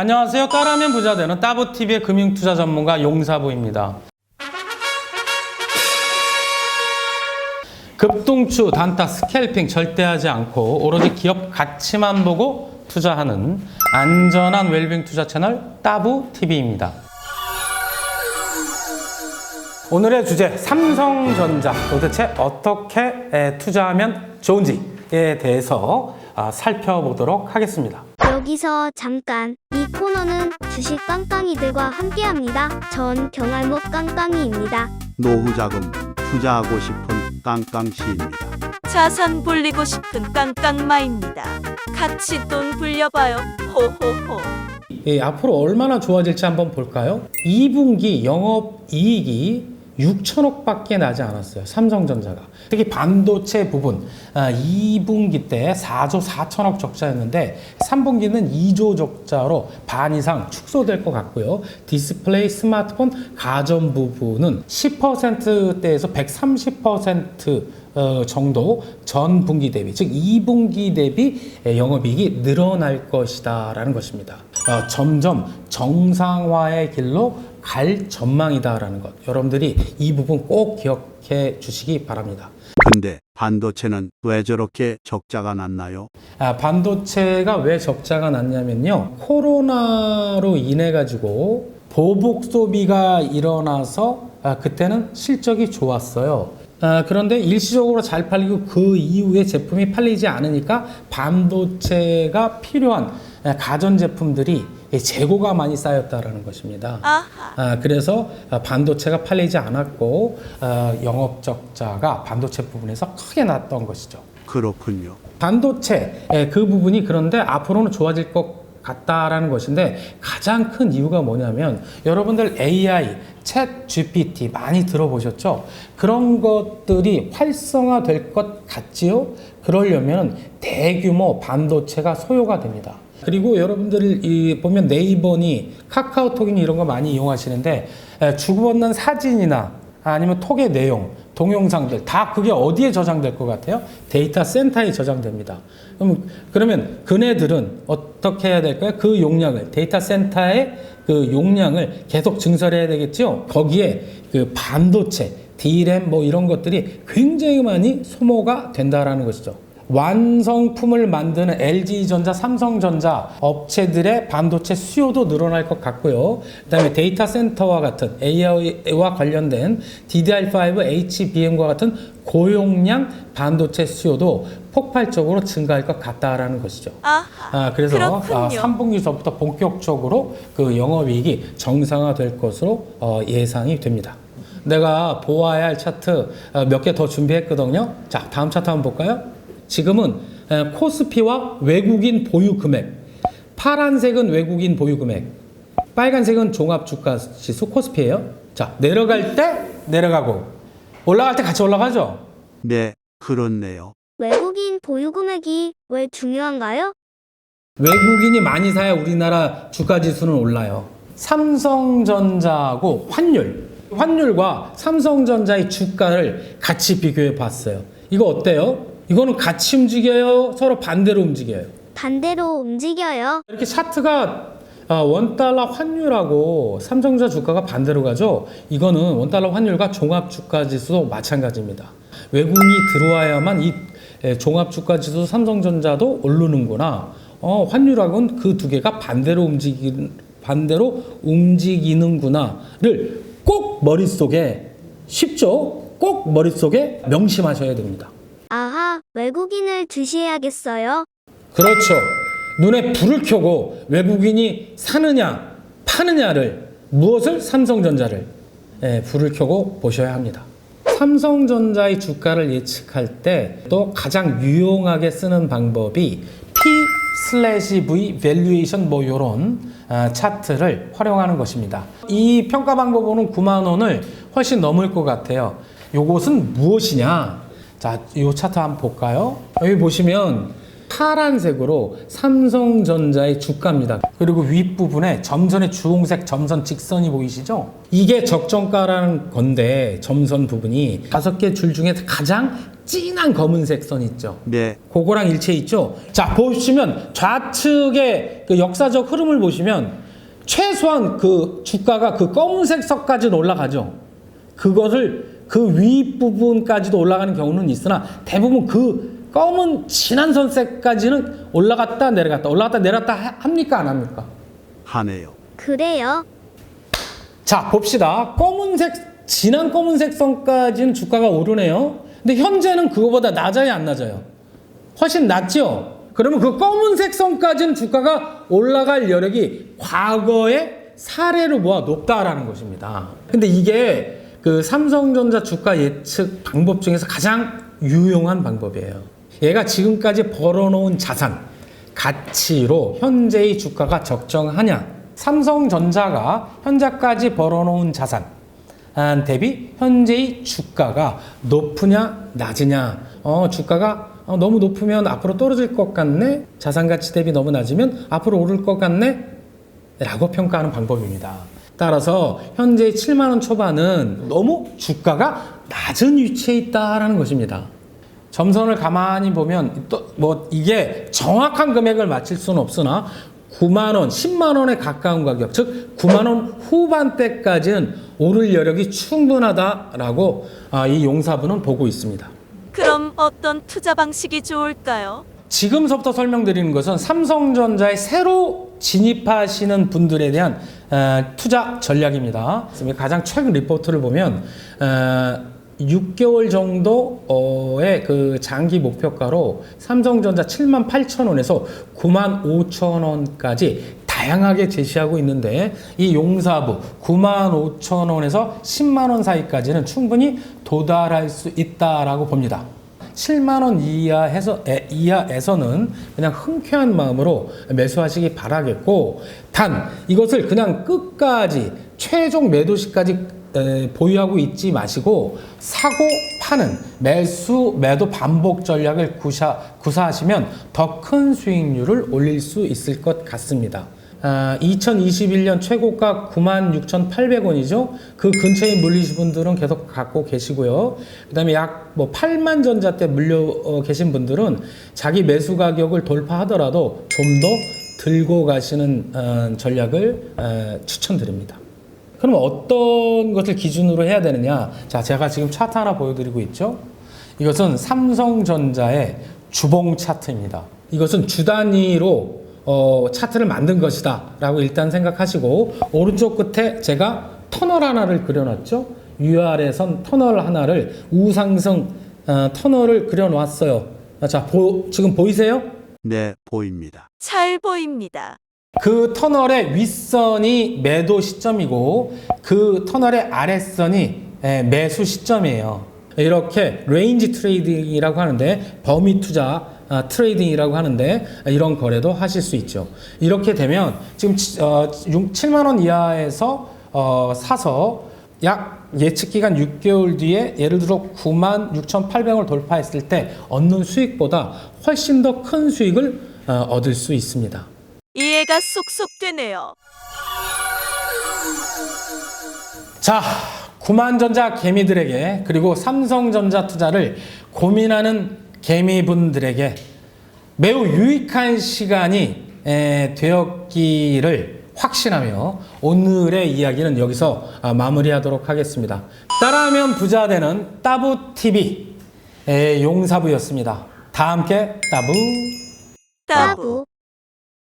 안녕하세요. 따라하면 부자 되는 따부TV의 금융투자 전문가 용사부입니다. 급등추, 단타, 스캘핑 절대 하지 않고 오로지 기업 가치만 보고 투자하는 안전한 웰빙 투자 채널 따부TV입니다. 오늘의 주제 삼성전자 도대체 어떻게 에, 투자하면 좋은지에 대해서 아, 살펴보도록 하겠습니다. 여기서 잠깐 이 코너는 주식 깡깡이들과 함께합니다. 전 경알목 깡깡이입니다. 노후 자금 투자하고 싶은 깡깡씨입니다. 자산 불리고 싶은 깡깡마입니다. 같이 돈 불려봐요. 호호호. 예, 앞으로 얼마나 좋아질지 한번 볼까요? 2분기 영업 이익이 6천억밖에 나지 않았어요. 삼성전자가. 특히 반도체 부분 아, 2분기 때 4조 4천억 적자였는데 3분기는 2조 적자로 반 이상 축소될 것 같고요. 디스플레이, 스마트폰, 가전 부분은 10%대에서 130% 어, 정도 전 분기 대비 즉 2분기 대비 영업이익이 늘어날 것이다라는 것입니다. 어, 점점 정상화의 길로 갈 전망이다라는 것 여러분들이 이 부분 꼭 기억해 주시기 바랍니다. 근데 반도체는 왜 저렇게 적자가 났나요? 아, 반도체가 왜 적자가 났냐면요. 코로나로 인해 가지고 보복 소비가 일어나서 아, 그때는 실적이 좋았어요. 아, 그런데 일시적으로 잘 팔리고 그 이후에 제품이 팔리지 않으니까 반도체가 필요한 아, 가전 제품들이 재고가 많이 쌓였다라는 것입니다. 아, 그래서 아, 반도체가 팔리지 않았고 아, 영업 적자가 반도체 부분에서 크게 났던 것이죠. 그렇군요. 반도체 예, 그 부분이 그런데 앞으로는 좋아질 것 같다라는 것인데 가장 큰 이유가 뭐냐면 여러분들 AI, 챗 GPT 많이 들어보셨죠? 그런 것들이 활성화될 것 같지요? 그러려면 대규모 반도체가 소요가 됩니다. 그리고 여러분들 이 보면 네이버니 카카오톡이니 이런 거 많이 이용하시는데 에, 주고받는 사진이나 아니면 톡의 내용, 동영상들 다 그게 어디에 저장될 것 같아요? 데이터 센터에 저장됩니다. 그럼 그러면 그네들은 어떻게 해야 될까요? 그 용량을 데이터 센터의 그 용량을 계속 증설해야 되겠죠. 거기에 그 반도체, D램 뭐 이런 것들이 굉장히 많이 소모가 된다라는 것이죠. 완성품을 만드는 LG전자, 삼성전자 업체들의 반도체 수요도 늘어날 것 같고요. 그다음에 데이터 센터와 같은 AI와 관련된 DDR5, HBM과 같은 고용량 반도체 수요도 폭발적으로 증가할 것 같다라는 것이죠. 아하. 아, 그래서 그렇군요. 아, 3분기서부터 본격적으로 그 영업이익이 정상화될 것으로 어, 예상이 됩니다. 내가 보아야 할 차트 어, 몇개 더 준비했거든요. 자, 다음 차트 한번 볼까요? 지금은 에, 코스피와 외국인 보유 금액, 파란색은 외국인 보유 금액, 빨간색은 종합 주가 지수 코스피예요. 자, 내려갈 때 내려가고 올라갈 때 같이 올라가죠. 네, 그렇네요. 외국인 보유 금액이 왜 중요한가요? 외국인이 많이 사야 우리나라 주가 지수는 올라요. 삼성전자하고 환율, 환율과 삼성전자의 주가를 같이 비교해 봤어요. 이거 어때요? 이거는 같이 움직여요? 서로 반대로 움직여요? 반대로 움직여요. 이렇게 차트가 아, 원달러 환율하고 삼성전자 주가가 반대로 가죠. 이거는 원달러 환율과 종합 주가 지수도 마찬가지입니다. 외국인이 들어와야만 이 에, 종합 주가 지수 삼성전자도 오르는구나. 어, 환율하고는 그 두 개가 반대로 움직이 반대로 움직이는구나를 꼭 머릿속에 쉽죠? 꼭 머릿속에 명심하셔야 됩니다. 아하, 외국인을 주시해야겠어요. 그렇죠. 눈에 불을 켜고 외국인이 사느냐, 파느냐를, 무엇을? 삼성전자를, 예, 불을 켜고 보셔야 합니다. 삼성전자의 주가를 예측할 때 또 가장 유용하게 쓰는 방법이 P 슬래시 V 밸류에이션 뭐 요런 아, 차트를 활용하는 것입니다. 이 평가 방법으로는 9만 원을 훨씬 넘을 것 같아요. 요것은 무엇이냐? 자, 이 차트 한번 볼까요? 여기 보시면 파란색으로 삼성전자의 주가입니다. 그리고 윗부분에 점선의 주홍색 점선 직선이 보이시죠? 이게 적정가라는 건데 점선 부분이 다섯 개 줄 중에 가장 진한 검은색 선 있죠. 네, 그거랑 일체 있죠. 자 보시면 좌측의 그 역사적 흐름을 보시면 최소한 그 주가가 그 검은색 선까지는 올라가죠. 그것을 그 윗부분까지도 올라가는 경우는 있으나 대부분 그 검은 진한 선색까지는 올라갔다 내려갔다 올라갔다 내려갔다 하- 합니까 안 합니까? 하네요. 그래요. 자 봅시다. 검은색 진한 검은색 선까지는 주가가 오르네요. 근데 현재는 그거보다 낮아요 안 낮아요? 훨씬 낮죠. 그러면 그 검은색 선까지는 주가가 올라갈 여력이 과거의 사례로 모아 높다라는 것입니다. 근데 이게 그 삼성전자 주가 예측 방법 중에서 가장 유용한 방법이에요. 얘가 지금까지 벌어놓은 자산, 가치로 현재의 주가가 적정하냐? 삼성전자가 현재까지 벌어놓은 자산 아, 대비 현재의 주가가 높으냐 낮으냐? 어, 주가가 어, 너무 높으면 앞으로 떨어질 것 같네. 자산 가치 대비 너무 낮으면 앞으로 오를 것 같네. 라고 평가하는 방법입니다. 따라서 현재 7만 원 초반은 너무 주가가 낮은 위치에 있다라는 것입니다. 점선을 가만히 보면 또 뭐 이게 정확한 금액을 맞힐 수는 없으나 9만 원, 10만 원에 가까운 가격, 즉 9만 원 후반대까지는 오를 여력이 충분하다라고 아, 이 용사부는 보고 있습니다. 그럼 어떤 투자 방식이 좋을까요? 지금서부터 설명드리는 것은 삼성전자에 새로 진입하시는 분들에 대한 어, 투자 전략입니다. 가장 최근 리포트를 보면 어, 6개월 정도의 그 장기 목표가로 삼성전자 7만 8천 원에서 9만 5천 원까지 다양하게 제시하고 있는데 이 용사부 9만 5천 원에서 10만 원 사이까지는 충분히 도달할 수 있다라고 봅니다. 7만 원 이하에서 에, 이하에서는 그냥 흔쾌한 마음으로 매수하시기 바라겠고 단 이것을 그냥 끝까지 최종 매도시까지 에, 보유하고 있지 마시고 사고 파는 매수 매도 반복 전략을 구사, 구사하시면 더 큰 수익률을 올릴 수 있을 것 같습니다. 아, 2021년 최고가 96,800원이죠. 그 근처에 물리신 분들은 계속 갖고 계시고요. 그다음에 약 뭐 8만 전자대 물려 어, 계신 분들은 자기 매수 가격을 돌파하더라도 좀 더 들고 가시는 어, 전략을 어, 추천드립니다. 그럼 어떤 것을 기준으로 해야 되느냐? 자, 제가 지금 차트 하나 보여드리고 있죠. 이것은 삼성전자의 주봉 차트입니다. 이것은 주 단위로 어, 차트를 만든 것이다 라고 일단 생각하시고 오른쪽 끝에 제가 터널 하나를 그려놨죠. UR에선 터널 하나를 우상승 어, 터널을 그려놨어요. 자, 보, 지금 보이세요? 네, 보입니다. 잘 보입니다. 그 터널의 윗선이 매도 시점이고 그 터널의 아랫선이 예, 매수 시점이에요. 이렇게 레인지 트레이딩이라고 하는데 범위 투자 아, 트레이딩이라고 하는데 이런 거래도 하실 수 있죠. 이렇게 되면 지금 치- 어, 6, 7만 원 이하에서 어, 사서 약 예측 기간 6개월 뒤에 예를 들어 9만 6,800원을 돌파했을 때 얻는 수익보다 훨씬 더 큰 수익을 어, 얻을 수 있습니다. 이해가 쏙쏙 되네요. 자, 구만전자 개미들에게 그리고 삼성전자 투자를 고민하는 개미분들에게 매우 유익한 시간이 에, 되었기를 확신하며 오늘의 이야기는 여기서 아, 마무리하도록 하겠습니다. 따라하면 부자 되는 따부TV 의 용사부였습니다. 다 함께 따부. 따부.